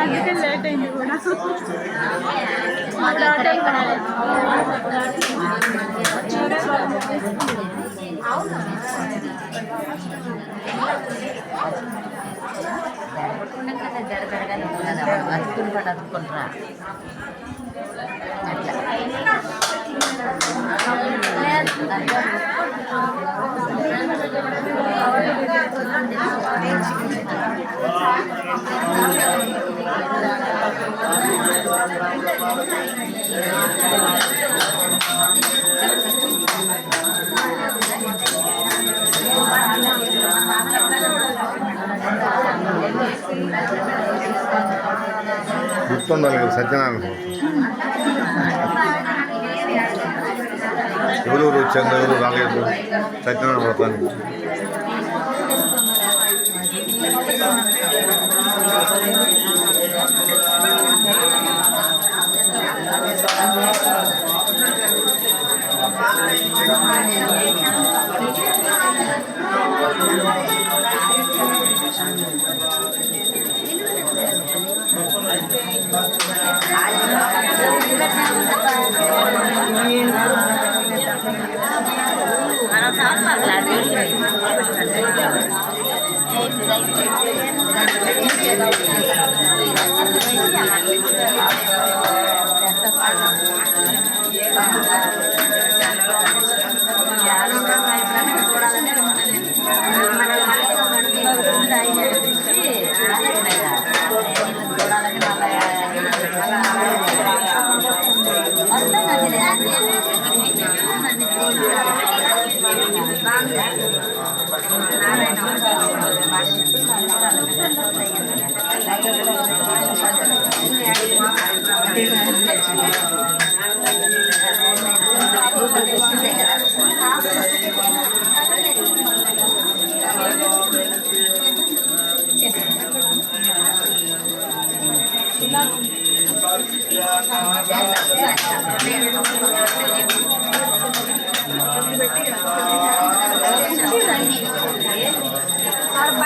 అందుకే లేట్ అయింది కూడా ఉండగానే జరగడగానే ఉన్నదా అతుకుంటాడు అతుకుంటారా 육돈 나는 거 사진 하는 거. ఎవరెవరు వచ్చారు ఎవరు రాలేదు సత్యనారాయణ వ్రతానికి మనం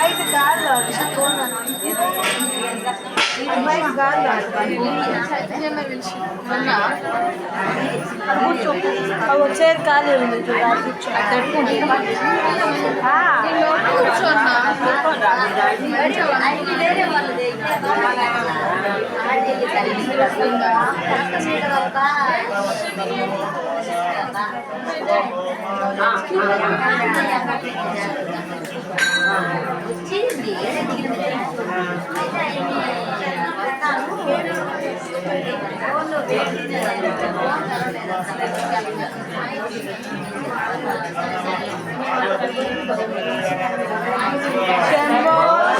బయట గాలి బయట గాలి వచ్చేది ఖాళీ ఉంది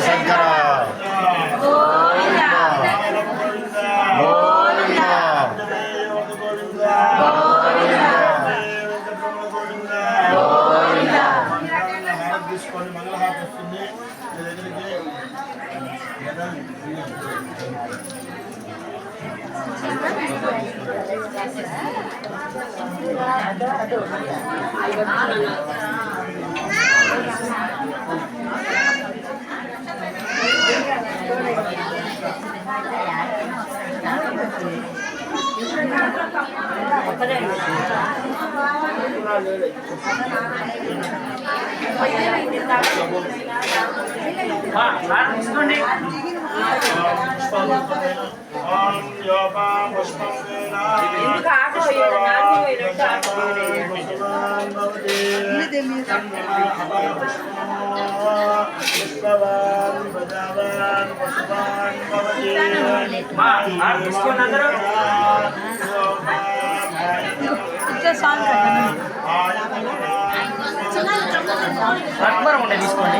శంకర తీసుకోండి. సాంగ్ అక్బర్ ఉండే తీసుకోండి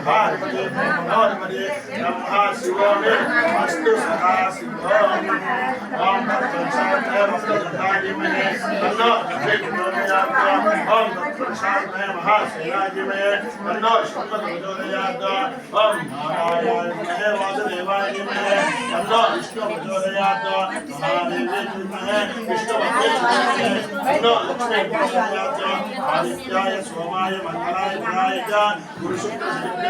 भगवती भगवती ब्रह्मा शिव में अस्तु सदा शिव ओम तत्प्रसाद है महाशिवाजी में अन्नो विघ्नोदयात्मा ओम तत्प्रसाद है महाशिवाजी में अन्नो शुक्लभुजोदयात्मा ओम नारायण में वासुदेवाय में अन्नो विष्णुभुजोदयात्मा महादेव जी में विष्णुभुजोदयात्मा अन्नो लक्ष्मीभुजोदयात्मा आदित्याय सोमाय मंगलाय गुणाय च गुरुशुक्र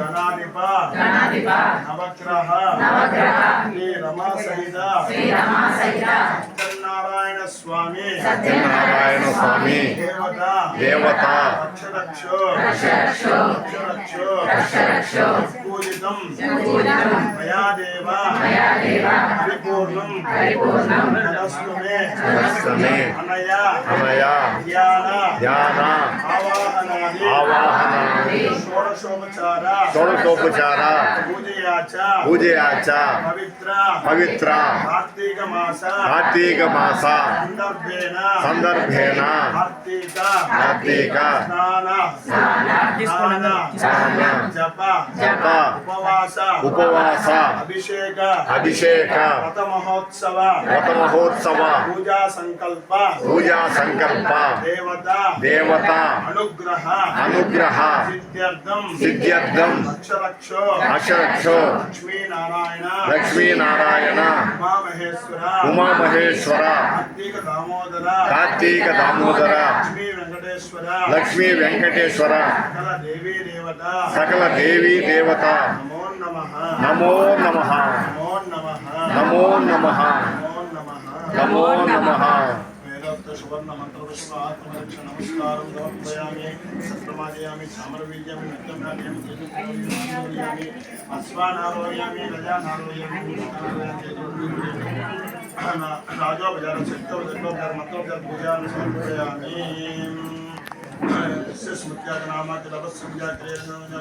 గణాధిప నవగ్రహ శ్రీ రమా సహిత సత్యనారాయణ స్వామి సత్యనారాయణ స్వామి దేవత దేవత రక్షరక్షో రక్షరక్షో పూజితం మయా దేవ. పరిపూర్ణం. తదస్తు మే అనయ. ధ్యాన. ధ్యాన. षोडशोपचारा पूजयाचा पवित्रा कार्तीकमास सन्दर्भेण कार्तीक जप उपवास अभिषेक अभिषेक रतमहोत्सव रतमहोत्सव पूजा संकल्प पूजा संकल्प देवता देवता అనుగ్రహ. అనుగ్రహ. సిద్ధ్యర్థం. సిద్ధ్యర్థం. అక్షరక్షో. అక్షరక్షో. లక్ష్మీనారాయణ. లక్ష్మీనారాయణ. ఉమామహేశ్వర. ఉమామహేశ్వర. కార్తీక దామోదర. కార్తీక దామోదర. లక్ష్మీ వెంకటేశ్వర. లక్ష్మీ వెంకటేశ్వర. సకల దేవీ దేవత. సకల దేవీ దేవత. నమో నమ. నమో నమ. నమో నమ. నమో నమ. నమో నమ. सुवर्णमन्त्रपुष्पात्मरक्षनमस्कारं समर्पयामि सत्रमादयामि चामरवीर्यामि नृत्यं नाट्यं चतुर्यामि अश्वानारोहयामि गजानारोहयामि राजोपचारं शक्तोपचारं मन्त्रोपचारं पूजां समर्पयामि। स्मृत्यागनामातिलवत्संज्ञा क्रियते